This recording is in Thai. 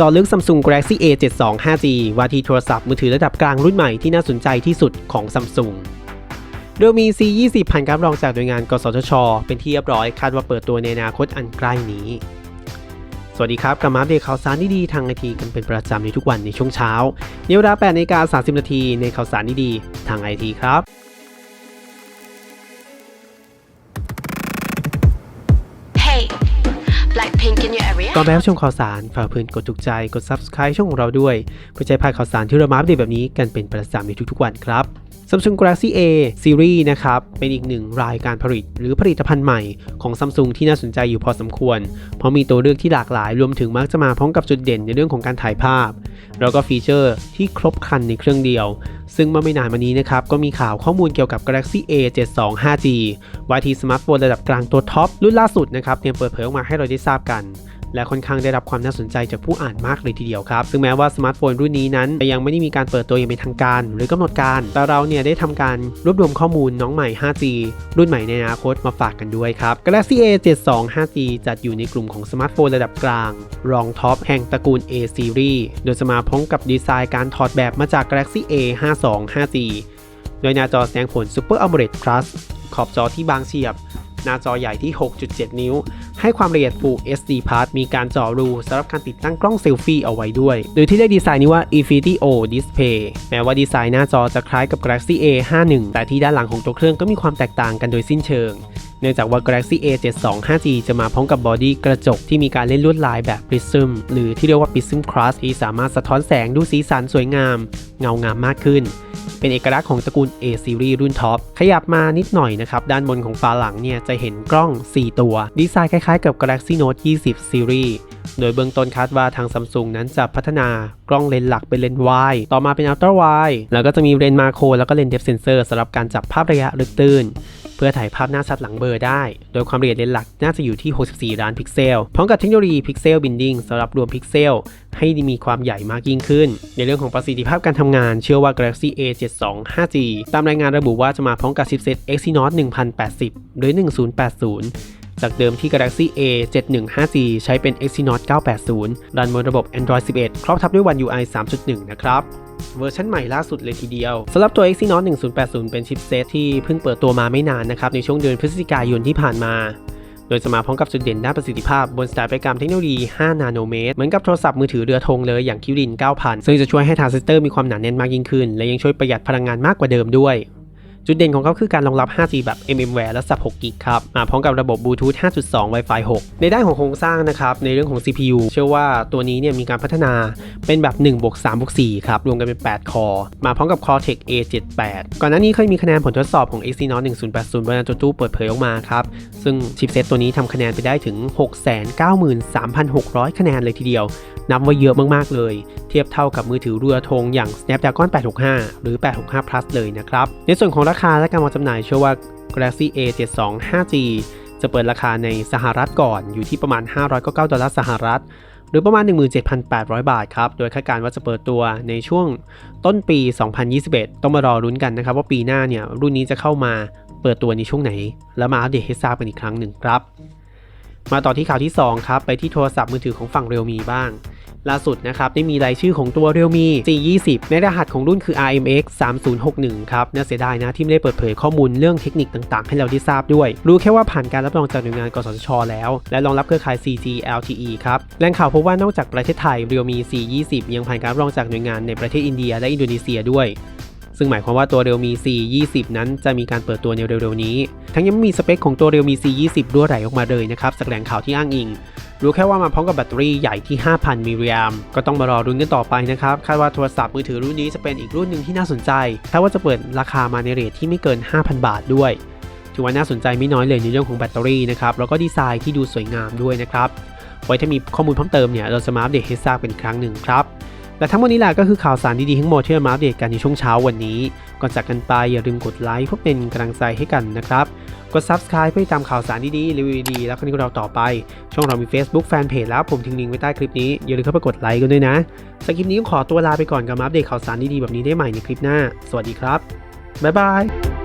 จอลึก Samsung Galaxy A 7 2 5G วาทีโทรศัพท์มือถือระดับกลางรุ่นใหม่ที่น่าสนใจที่สุดของ Samsung โดยมี C20 ผ่านการรับรองจากหน่วยงาน กสทช เป็นที่เรียบร้อยคาดว่าเปิดตัวในอนาคตอันใกล้นี้ สวัสดีครับกลับมาอัปเดตข่าวสารดีๆทางไอทีกันเป็นประจำในทุกวันในช่วงเช้าในเวลา8นาฬิกา30 นาทีในข่าวสารดีๆทางไอทีครับ ก่อนไปรับชมข่าวสาร ฝากเพื่อนกดถูกใจ กด subscribe ช่องของเราด้วย เพื่อจะพลาดข่าวสารที่เรามาอัปเดตแบบนี้กันเป็นประจำในทุกๆวันครับ Samsung Galaxy A Series นะครับ เป็นอีกหนึ่งรายการผลิตหรือผลิตภัณฑ์ใหม่ของ Samsung ที่น่าสนใจอยู่พอสมควร เพราะมีตัวเลือกที่หลากหลาย รวมถึงมักจะมาพร้อมกับจุดเด่นในเรื่องของการถ่ายภาพ แล้วก็ฟีเจอร์ที่ครบครันในเครื่องเดียว ซึ่งเมื่อไม่นานมานี้นะครับ ก็มีข่าวข้อมูลเกี่ยวกับ Galaxy A 72 5G วาทีสมาร์ทโฟนระดับกลางตัวท็อปรุ่นล่าสุดนะครับเตรียมเปิดเผยออกมาให้เราได้ทราบกัน และค่อนข้างได้รับความน่าสนใจจากผู้อ่านมากเลยทีเดียวครับ ซึ่งแม้ว่าสมาร์ทโฟนรุ่นนี้นั้นจะยังไม่ได้มีการเปิดตัวอย่างเป็นทางการ หรือกำหนดการ แต่เราเนี่ยได้ทำการรวบรวมข้อมูลน้องใหม่ 5G รุ่นใหม่ในอนาคตมาฝากกันด้วยครับ Galaxy A 72 5G จัดอยู่ในกลุ่มของสมาร์ทโฟนระดับกลาง รองท็อปแห่งตระกูล A Series โดยจะมาพร้อมกับดีไซน์การถอดแบบมาจาก Galaxy A 52 5G โดยหน้าจอแสดงผล Super AMOLED Plus ขอบจอที่บางเฉียบ หน้าจอใหญ่ที่ 6.7 นิ้ว ให้ความละเอียด Full HD Plus มีการจาะรูสำหรับการติดตั้งกล้องเซลฟี่เอาไว้ด้วย โดยที่ได้ดีไซน์นี้ว่า Infinity O Display แม้ว่าดีไซน์หน้าจอจะคล้ายกับ Galaxy A 51แต่ที่ด้านหลังของตัวเครื่องก็มีความแตกต่างกันโดยสิ้นเชิงเนื่องจากว่า Galaxy A 72 5G จะมาพร้อมกับบอดี้กระจกที่มีการเล่นลวดลายแบบ Prism หรือที่เรียกว่า Prism Cross ที่สามารถสะท้อนแสงดูสีสันสวยงาม เงางามมากขึ้น เป็นเอกลักษณ์ของตระกูล A Series รุ่นท็อป ขยับมานิดหน่อยนะครับ ด้านบนของฝาหลังเนี่ยจะเห็นกล้อง 4 ตัว ดีไซน์คล้ายๆกับ Galaxy Note 20 Series โดยเบื้องต้นคาดว่าทาง Samsung นั้นจะพัฒนากล้องเลนส์หลักเป็นเลนส์ wide ต่อมาเป็น ultra wide แล้วก็จะมีเลนส์มาโครแล้วก็เลนส์ depth sensor สำหรับการจับภาพระยะลึกตื้น เพื่อถ่ายภาพหน้าชัดหลังเบลอได้ โดยความละเอียดเลนส์หลักน่าจะอยู่ที่ 64 ล้านพิกเซล พร้อมกับเทคโนโลยี Pixel Binding สำหรับรวมพิกเซลให้มีความใหญ่มากยิ่งขึ้น ในเรื่องของประสิทธิภาพการทำงานเชื่อว่า Galaxy A 72 5G ตามรายงานระบุว่าจะมาพร้อมกับชิปเซ็ต Exynos 1080 หรือ 1080 จากเดิมที่ Galaxy A 71 5G ใช้เป็น Exynos 980 รันบนระบบ Android 11 ครอบทับด้วย One UI 3.1 นะครับ เวอร์ชันใหม่ล่าสุดเลยทีเดียวสำหรับตัว Exynos 1080 เป็นชิปเซตที่เพิ่งเปิดตัวมาไม่นานนะครับ ในช่วงเดือนพฤศจิกายนที่ผ่านมา โดยจะมาพร้อมกับจุดเด่นด้านประสิทธิภาพบนสถาปัตยกรรมเทคโนโลยี 5 นาโนเมตร เหมือนกับโทรศัพท์มือถือเรือธงเลยอย่างคิวริน 9000 ซึ่งจะช่วยให้ทรานซิสเตอร์มีความหนาแน่นมากยิ่งขึ้น และยังช่วยประหยัดพลังงานมากกว่าเดิมด้วย จุดเด่นของเขาคือการรองรับ 5G แบบ mmWave และ sub 6 g ครับ มาพร้อมกับระบบ Bluetooth 5.2 Wi-Fi 6 ในด้านของโครงสร้างนะครับ ในเรื่องของ CPU เชื่อว่าตัวนี้เนี่ยมีการพัฒนาเป็นแบบ1บวก3บวก4ครับ รวมกันเป็น 8 คอ มาพร้อมกับ Cortex A78 ก่อนหน้านี้เคยมีคะแนนผลทดสอบของ Exynos 1080บน AnTuTu เปิดเผยออกมาครับ ซึ่งชิปเซตตัวนี้ทำคะแนนไปได้ถึง 693,600 คะแนนเลยทีเดียว นับว่าเยอะมากๆเลย เทียบเท่ากับมือถือเรือธงอย่าง Snapdragon 865 หรือ 865 Plus เลยนะครับ ในส่วนของราคาและการวางจำหน่ายเชื่อว่า Galaxy A 72 5G จะเปิดราคาในสหรัฐก่อนอยู่ที่ประมาณ 599 ดอลลาร์สหรัฐ หรือประมาณ 17,800 บาทครับ โดยคาดการณ์ว่าจะเปิดตัวในช่วงต้นปี 2021 ต้องมารอรุ้นกันนะครับ ว่าปีหน้าเนี่ยรุ่นนี้จะเข้ามาเปิดตัวในช่วงไหน แล้วมาอัปเดตให้ทราบกันอีกครั้งหนึ่งครับ มาต่อที่ข่าวที่ 2 ครับ ไปที่โทรศัพท์มือถือของฝั่งเรียวมีบ้าง ล่าสุดนะครับได้มีรายชื่อของตัว Realme G20 ในรหัสของรุ่นคือ RMX 3061 ครับ น่าเสียดายนะที่ไม่ได้เปิดเผยข้อมูลเรื่องเทคนิคต่างๆ ให้เราได้ทราบด้วย รู้แค่ว่าผ่านการรับรองจากหน่วยงานกสทช แล้ว และรองรับเครือข่าย 4G LTE ครับแหล่งข่าวพบว่านอกจากประเทศไทย Realme C20 ยังผ่านการรับรองจากหน่วยงานในประเทศอินเดียและอินโดนีเซียด้วยซึ่งหมายความว่าตัว Realme C20 นั้นจะมีการเปิดตัวในเร็วๆนี้ ทั้งยังมีสเปคของตัว Realme C20 รั่วไหลออกมาเลยนะครับจากแหล่งข่าวที่อ้างอิง รู้แค่ว่ามาพร้อมกับแบตเตอรี่ใหญ่ที่ 5,000 มิลลิแอมป์ก็ต้องมารอรุ้นกันต่อไปนะครับ คาดว่าโทรศัพท์มือถือรุ่นนี้จะเป็นอีกรุ่นหนึ่งที่น่าสนใจถ้าว่าจะเปิดราคามาในเรทที่ไม่เกิน 5,000 บาทด้วย ถือว่าน่าสนใจไม่น้อยเลยในเรื่องของแบตเตอรี่นะครับ แล้วก็ดีไซน์ที่ดูสวยงามด้วยนะครับ ไว้ถ้ามีข้อมูลเพิ่มเติมเนี่ย เราจะมาอัปเดตให้ทราบเป็นครั้งหนึ่งครับ และทั้งหมดนี้แหละก็คือข่าวสารดีๆทั้งหมดที่มาอัปเดตกันในช่วงเช้าวันนี้ ก่อนจากกันไปอย่าลืมกดไลค์เพื่อเป็นกำลังใจให้กันนะครับ กด subscribe เพื่อติดตามข่าวสารดีๆรีวิวดีๆแล้วคราวนี้เราต่อไป ช่องเรามี Facebook Fanpage แล้วผมทิ้งลิงก์ไว้ใต้คลิปนี้ อย่าลืมเข้าไปกดไลค์กันด้วยนะสำหรับคลิปนี้ก็ขอตัวลาไปก่อนกับมาอัปเดตข่าวสารดีๆแบบนี้ได้ใหม่ในคลิปหน้า สวัสดีครับบ๊ายบาย